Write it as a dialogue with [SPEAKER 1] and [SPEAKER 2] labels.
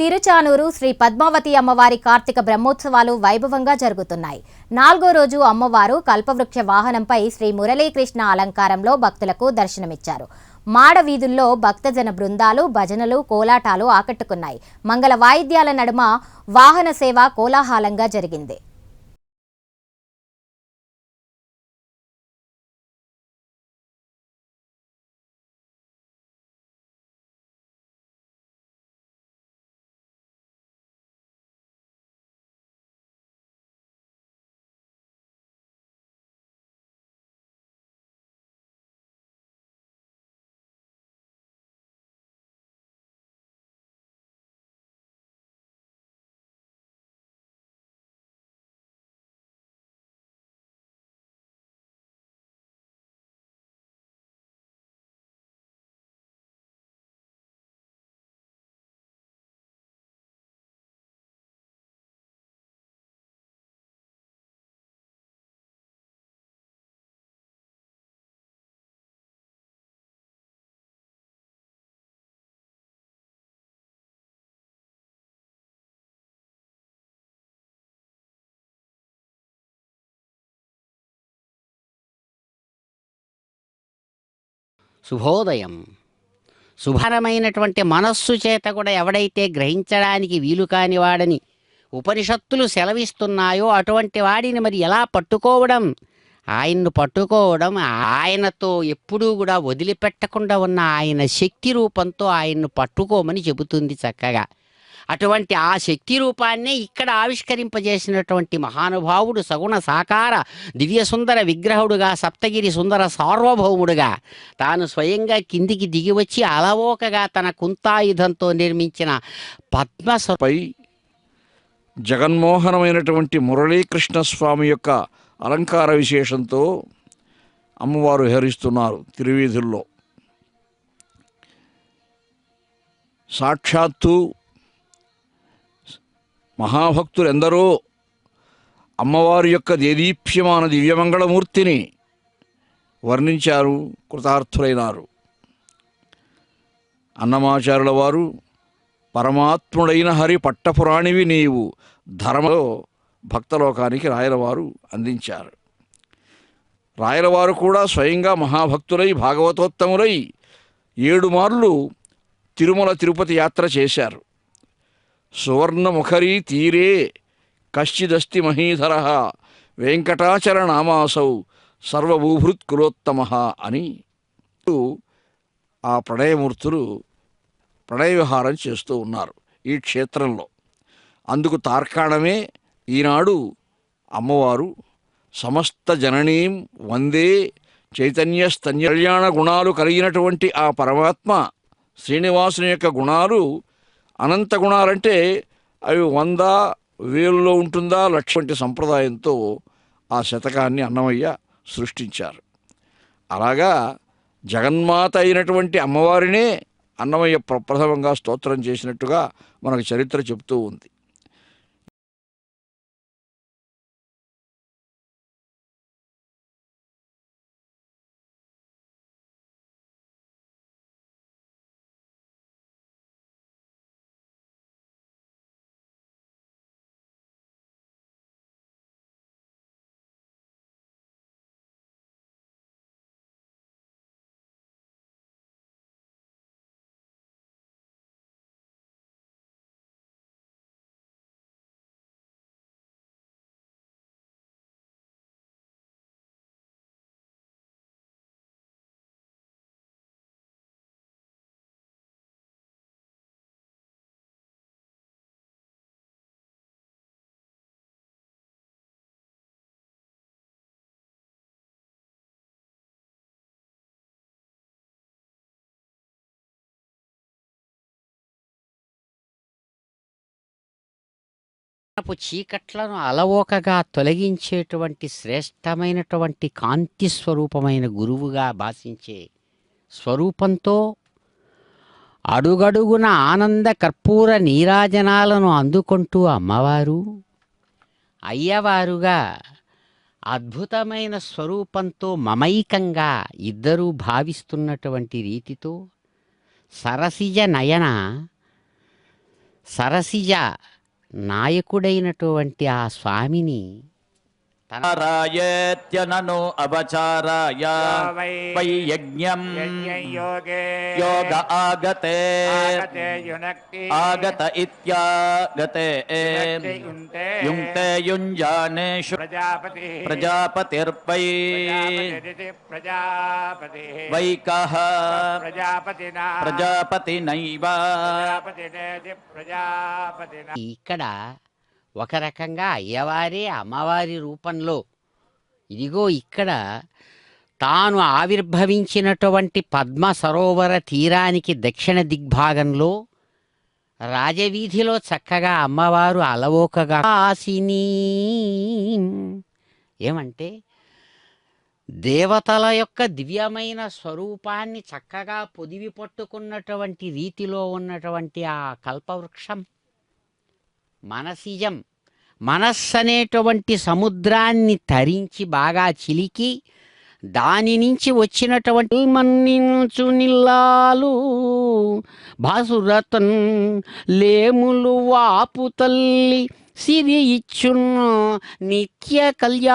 [SPEAKER 1] తిరుచానూరు శ్రీ పద్మావతి అమ్మవారి కార్తీక బ్రహ్మోత్సవాలు వైభవంగా జరుగుతున్నాయి. నాలుగో రోజు అమ్మవారు కల్పవృక్ష వాహనంపై శ్రీ మురళీకృష్ణ అలంకారంలో భక్తులకు దర్శనమిచ్చారు. మాడ వీధుల్లో భక్తజన బృందాలు భజనలు కోలాటాలు ఆకట్టుకున్నాయి. మంగళ వాయిద్యాల నడుమ వాహన సేవ కోలాహలంగా జరిగింది.
[SPEAKER 2] శుభోదయం. శుభరమైనటువంటి మనస్సు చేత కూడా ఎవడైతే గ్రహించడానికి వీలు కాని వాడని ఉపనిషత్తులు సెలవిస్తున్నాయో అటువంటి వాడిని మరి ఎలా పట్టుకోవడం? ఆయన్ను పట్టుకోవడం ఆయనతో ఎప్పుడూ కూడా వదిలిపెట్టకుండా ఉన్న ఆయన శక్తి రూపంతో ఆయన్ను పట్టుకోమని చెబుతుంది చక్కగా. అటువంటి ఆ శక్తి రూపాన్నే ఇక్కడ ఆవిష్కరింపజేసినటువంటి మహానుభావుడు సగుణ సాకార దివ్య సుందర విగ్రహుడుగా సప్తగిరి సుందర సార్వభౌముడుగా తాను స్వయంగా కిందికి దిగివచ్చి అలవోకగా తన కుంతాయుధంతో నిర్మించిన పద్మ
[SPEAKER 3] జగన్మోహనమైనటువంటి మురళీకృష్ణ స్వామి యొక్క అలంకార విశేషంతో అమ్మవారు విహరిస్తున్నారు తిరువీధుల్లో. సాక్షాత్తు మహాభక్తులు ఎందరో అమ్మవారి యొక్క దేదీప్యమాన దివ్యమంగళమూర్తిని వర్ణించారు కృతార్థులైనారు. అన్నమాచారుల వారు పరమాత్ముడైన హరి పట్టపురాణివి నీవు ధర్మలో భక్తలోకానికి రాయలవారు అందించారు. రాయలవారు కూడా స్వయంగా మహాభక్తులై భాగవతోత్తములై ఏడు మార్లు తిరుమల తిరుపతి యాత్ర చేశారు. సువర్ణముఖరీ తీరే కశ్చిదస్తి మహీధర వెంకటాచరణామాసౌ సర్వభూభృత్ కులోత్తమ అని ఆ ప్రణయమూర్తులు ప్రణయ విహారం చేస్తూ ఉన్నారు ఈ క్షేత్రంలో. అందుకు తార్కాణమే ఈనాడు అమ్మవారు సమస్త జననీం వందే చైతన్య స్తన్య కళ్యాణ గుణాలు కలిగినటువంటి ఆ పరమాత్మ శ్రీనివాసుని యొక్క గుణాలు అనంత గుణాలంటే అవి వంద వేలులో ఉంటుందా లక్ష వంటి సంప్రదాయంతో ఆ శతకాన్ని అన్నమయ్య సృష్టించారు. అలాగా జగన్మాత అయినటువంటి అమ్మవారినే అన్నమయ్య ప్రప్రథమంగా స్తోత్రం చేసినట్టుగా మనకు చరిత్ర చెబుతూ ఉంది.
[SPEAKER 2] పు చీకట్లను అలవోకగా తొలగించేటువంటి శ్రేష్టమైనటువంటి కాంతి స్వరూపమైన గురువుగా భాషించే స్వరూపంతో అడుగడుగున ఆనంద కర్పూర నీరాజనాలను అందుకుంటూ అమ్మవారు అయ్యవారుగా అద్భుతమైన స్వరూపంతో మమైకంగా ఇద్దరూ భావిస్తున్నటువంటి రీతితో సరసిజ నయన సరసిజ నాయకుడైనటువంటి ఆ స్వామిని తన
[SPEAKER 4] రాయేత్యనను అపచారాయ
[SPEAKER 5] వై
[SPEAKER 4] వై యజ్ఞం
[SPEAKER 5] యోగే
[SPEAKER 4] యోగ ఆగతే
[SPEAKER 5] ఆగతే యునక్తి
[SPEAKER 4] ఆగత ఇత్యాగతే
[SPEAKER 5] యునక్తి యుంతే
[SPEAKER 4] యుంక్తే యుంజానేషు
[SPEAKER 5] ప్రజాపతి
[SPEAKER 4] ప్రజాపతిర్వై
[SPEAKER 5] ప్రజాపతిరితి ప్రజాపతి
[SPEAKER 4] వైకః
[SPEAKER 5] ప్రజాపతినా
[SPEAKER 4] ప్రజాపతినైవ
[SPEAKER 5] ప్రజాపతినేతి ప్రజాపతినా
[SPEAKER 2] ఇక్కడ ఒక రకంగా అయ్యవారే అమ్మవారి రూపంలో. ఇదిగో ఇక్కడ తాను ఆవిర్భవించినటువంటి పద్మ సరోవర తీరానికి దక్షిణ దిగ్భాగంలో రాజవీధిలో చక్కగా అమ్మవారు అలవోకగా ఆసిని. ఏమంటే దేవతల యొక్క దివ్యమైన స్వరూపాన్ని చక్కగా పొదివి పట్టుకున్నటువంటి రీతిలో ఉన్నటువంటి ఆ కల్పవృక్షం. మనసిజం. మనస్సు అనేటువంటి సముద్రాన్ని తరించి బాగా చిలికి దాని నుంచి వచ్చినటువంటి మన్నించు నిల్లాలు భాసురతన్ లేములు వాపు తల్లి సిరి ఇచ్చును నిత్య కళ్యాణ